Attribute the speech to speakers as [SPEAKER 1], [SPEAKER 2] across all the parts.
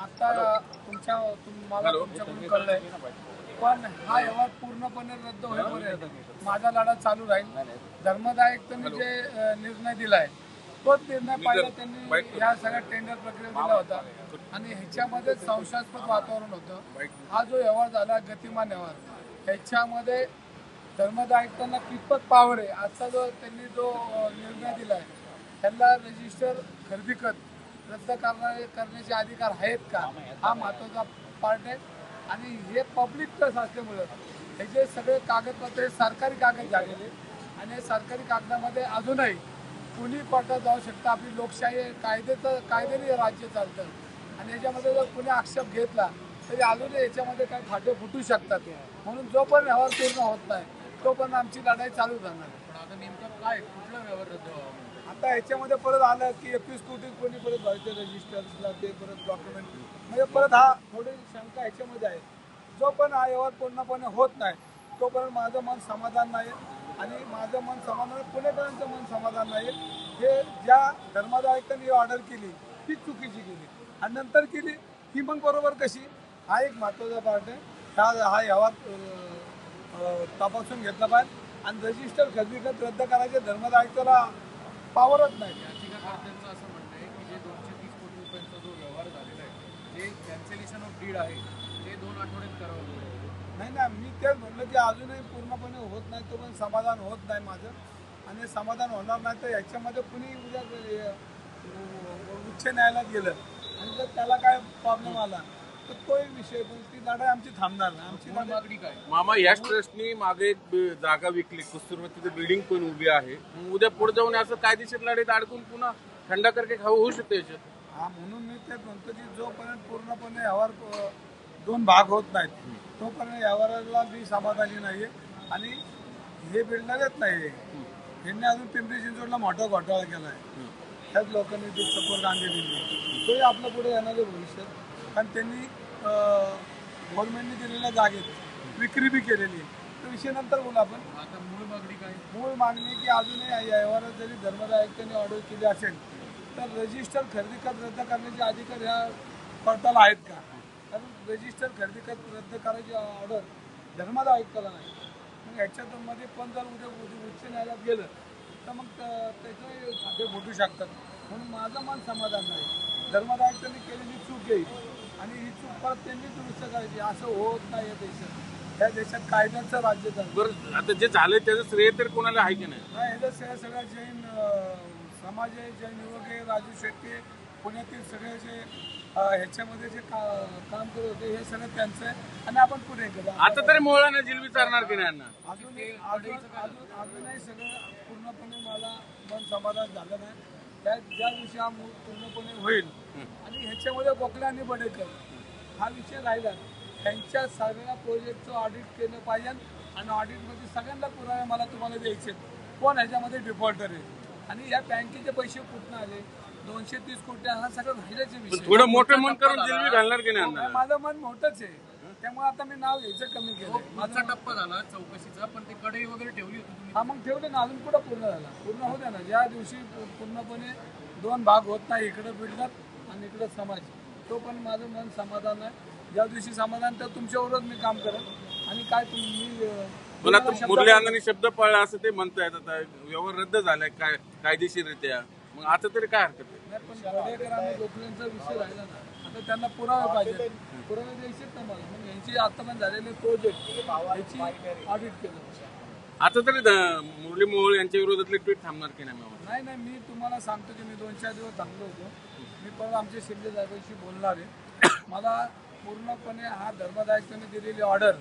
[SPEAKER 1] आता तुमच्या तुम- मला तुमच्याकडून कळलंय. पण हा व्यवहार पूर्णपणे रद्द होईपर्यंत माझा लढा चालू राहील. धर्मदायकतेने जे अ, निर्णय दिलाय तोच निर्णय पहिला त्यांनी या सगळ्या टेंडर प्रक्रियेत दिला होता आणि ह्याच्यामध्ये संशयास्पद वातावरण होतं. हा जो व्यवहार झाला गतिमान व्यवहार ह्याच्यामध्ये धर्मदायित्वांना कितपत पावर आहे? आजचा जो त्यांनी जो निर्णय दिलाय त्यांना रजिस्टर खरेदी खत रद्द करणारे करण्याचे अधिकार आहेत का? हा महत्त्वाचा पार्ट आहे. आणि हे पब्लिक ट्रस्ट असल्यामुळं हे जे सगळे कागदपत्र हे सरकारी कागद झालेले आणि हे सरकारी कागदामध्ये अजूनही कुणी कोर्टात जाऊ शकतं. आपली लोकशाही आहे, कायद्याचं कायद्याने राज्य चालतं. आणि याच्यामध्ये जर कुणी आक्षेप घेतला तरी अजून याच्यामध्ये काही फाटे फुटू शकतात. म्हणून जो पण व्यवहार पूर्ण होत नाही तो पण आमची लढाई चालू राहणार.
[SPEAKER 2] पण आता नेमकं काय कुठला व्यवहार रद्द व्हावा
[SPEAKER 1] आता याच्यामध्ये परत आलं की एकवीस कोटी कोणी परत भरते रजिस्टर्सला ते परत डॉक्युमेंट म्हणजे परत हा थोडी शंका ह्याच्यामध्ये आहे. जो पण हा व्यवहार पूर्णपणे होत नाही तोपर्यंत माझं मन समाधान नाही आणि माझं मन समाधान पुणेकरांचं मन समाधान नाही. हे ज्या धर्मादायकांनी ऑर्डर केली ती चुकीची केली. आणि नंतर केली ही मग बरोबर कशी? हा एक महत्त्वाचा पार्ट आहे. हा हा व्यवहार तपासून घेतला पाहिजे. आणि रजिस्टर खरेदीखत रद्द करायचे धर्मदायकाला पावरच नाही.
[SPEAKER 2] याचिकाकर्त्यांचं असं म्हणणं आहे की जे दोनशे तीस कोटी रुपयांचा जो व्यवहार झालेला आहे जे कॅन्सलेशन ऑफ डीड आहे ते दोन आठवड्यात करावं.
[SPEAKER 1] नाही ना मी तेच म्हणलं की अजूनही पूर्णपणे होत नाही तो पण समाधान होत नाही माझं. आणि समाधान होणार नाही तर याच्यामध्ये कुणी उद्या उच्च न्यायालयात गेलं. आणि जर त्याला काय प्रॉब्लेम आला तर तोही विषय पण ती लढाई आमची थांबणार नाही. आमची लढाई
[SPEAKER 2] मागणी काय
[SPEAKER 3] मामा याच ट्रस्टनी मागे एक ब- जागा विकली. कुस्तुरबा तिथे बिल्डिंग पण उभी आहे. मग उद्या पुढे जाऊन असं कायदेशीर लढाईत अडकून पुन्हा थंडा करके खाऊ होऊ शकते याच्यात.
[SPEAKER 1] हा म्हणून मी तेच म्हणतो की जोपर्यंत पूर्णपणे व्यवहार अं, दोन भाग होत नाहीत तोपर्यंत व्यवहाराला मी समाधानी नाही आणि हे बिल्डरच नाही यांनी अजून पिंपरी चिंचवडला मोठा घोटाळा केला आहे त्याच लोकांनी ते सपोर्ट आणले दिली. तोही आपलं पुढे येणारे भविष्यात कारण त्यांनी गव्हर्नमेंटने दिलेल्या जागेत विक्री बी केलेली आहे. तो विषय नंतर बोलू आपण.
[SPEAKER 2] आता मूळ मागणी काय?
[SPEAKER 1] मूळ मागणी की अजूनही व्यवहारात जरी धर्मदाय आयुक्तांनी ऑर्डर केली असेल तर रजिस्टर खरेदी खत रद्द करण्याचे अधिकार ह्या कोर्टाला आहेत का? कारण रजिस्टर खरेदी खत रद्द करायची ऑर्डर धर्मदाय आयुक्ताला नाही. मग ह्याच्यामध्ये पण जर उद्या उच्च न्यायालयात गेलं तर मग त्याचे खाते फुटू शकतात. म्हणून माझं मन समाधान नाही. आयुक्तांनी केलेली चूक आहे. आणि ही चूक परत त्यांनी दुरुस्त करायची. असं होत नाही या देशात. या देशात कायद्याचं राज्य
[SPEAKER 3] बरं आता जे झालंय त्याचं श्रेय तर कोणाला आहे की नाही?
[SPEAKER 1] नाही ह्याचं श्रेय सगळ्या जैन समाज आहे जैन युवक आहे राजू शेट्टी पुण्यातील सगळे जे ह्याच्यामध्ये जे का काम करत होते हे सगळं त्यांचं आहे. आणि आपण पुढे केलं
[SPEAKER 3] आता तरी मोळाने जिल विचारणार की नाही
[SPEAKER 1] अजून अजून अजून अजूनही सगळं पूर्णपणे मला मन समाधान झालं नाही. त्या ज्या दिवशी हा मूळ पूर्णपणे होईल आणि ह्याच्यामध्ये गोखले आणि बडेकर. हा विषय राहिला. त्यांच्या सगळ्या प्रोजेक्टचं ऑडिट केलं पाहिजे आणि ऑडिटमध्ये सगळ्यांना पुरावे मला तुम्हाला द्यायचे. कोण ह्याच्यामध्ये डिफॉल्टर आहे? आणि या बँकेचे पैसे कुठनं आले? दोनशे तीस कोटी हा सगळं राहिल्याचे विषय.
[SPEAKER 3] थोडं मोठं मन करून जिलबी घालणार की नाही यांना
[SPEAKER 1] नाही, माझं मन मोठंच आहे. त्यामुळे आता मी नाव घ्यायचं कमी केलं
[SPEAKER 2] पुढचा टप्पा झाला चौकशीचा पण ते कढई वगैरे ठेवली होती तुम्ही.
[SPEAKER 1] हा मग ठेवले ना अजून कुठं पूर्ण झाला? पूर्ण होऊ द्या ना. ज्या दिवशी पूर्णपणे दोन भाग होत नाही इकडं बिल्डर आणि इकडं समाज. तो पण माझं मन समाधान आहे. ज्या दिवशी समाधान तर तुमच्यावरच मी काम करेन. आणि काय तुम्ही
[SPEAKER 3] पण आता
[SPEAKER 1] तुम्हाला शब्द-
[SPEAKER 3] मुरली अण्णांनी शब्द पाळला असं ते म्हणतायत आता व्यवहार रद्द झालाय काय कायदेशीररित्या. मग आता तरी काय हरकत आहे?
[SPEAKER 1] नाही पण गडेकर आणि गोखलेंचा विषय राहिला ना आता त्यांना पुरावे पाहिजे पुरावे द्यायचेच ना मला. मग यांची आतापर्यंत झालेले प्रोजेक्ट याची ऑडिट केलं.
[SPEAKER 3] आता तरी मुरली मोहोळ यांच्या विरोधातले ट्विट थांबणार की नाही
[SPEAKER 1] नाही नाही मी तुम्हाला सांगतो की मी दोन चार दिवस थांबलो होतो. मी परत आमच्या शिंदे साहेबांशी बोलणार आहे. मला पूर्णपणे हा धर्मदायकाने दिलेली ऑर्डर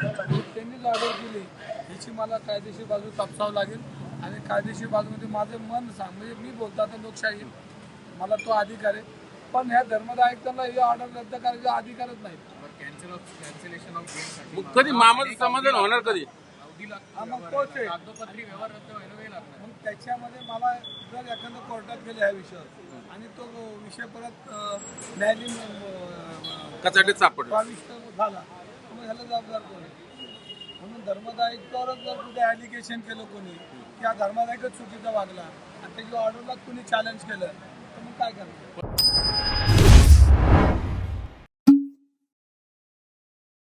[SPEAKER 1] त्यांनीच ऑर्डर केली हिची मला कायदेशीर बाजू तपासावं लागेल. आणि कायदेशीर बाजूमध्ये माझं मन सांग म्हणजे मी बोलतो आता लोकशाही आहे. मला तो अधिकार आहे. पण ह्या धर्मदायकांना ही ऑर्डर रद्द करायचा अधिकारच नाही
[SPEAKER 2] कॅन्सल ऑफ कॅन्सलेशन ऑफ डेटसाठी
[SPEAKER 3] मग कधी मामाचं समाधान होणार कधी?
[SPEAKER 1] मग तोच आहे.
[SPEAKER 2] व्यवहार
[SPEAKER 1] मग त्याच्यामध्ये मला जर एखादं कोर्टात गेलं ह्या विषयावर आणि तो विषय परत न्यायालयीन
[SPEAKER 3] कचाटीत सापडलं.
[SPEAKER 1] झाला तर मग ह्याला जबाबदार कोण आहे? म्हणून धर्मदायित्वावरच जर कुठे ॲलिगेशन केलं कोणी की हा धर्मदायकच चुकीचा वागला आणि त्याची ऑर्डरला कुणी चॅलेंज केलं तर मग काय करणार?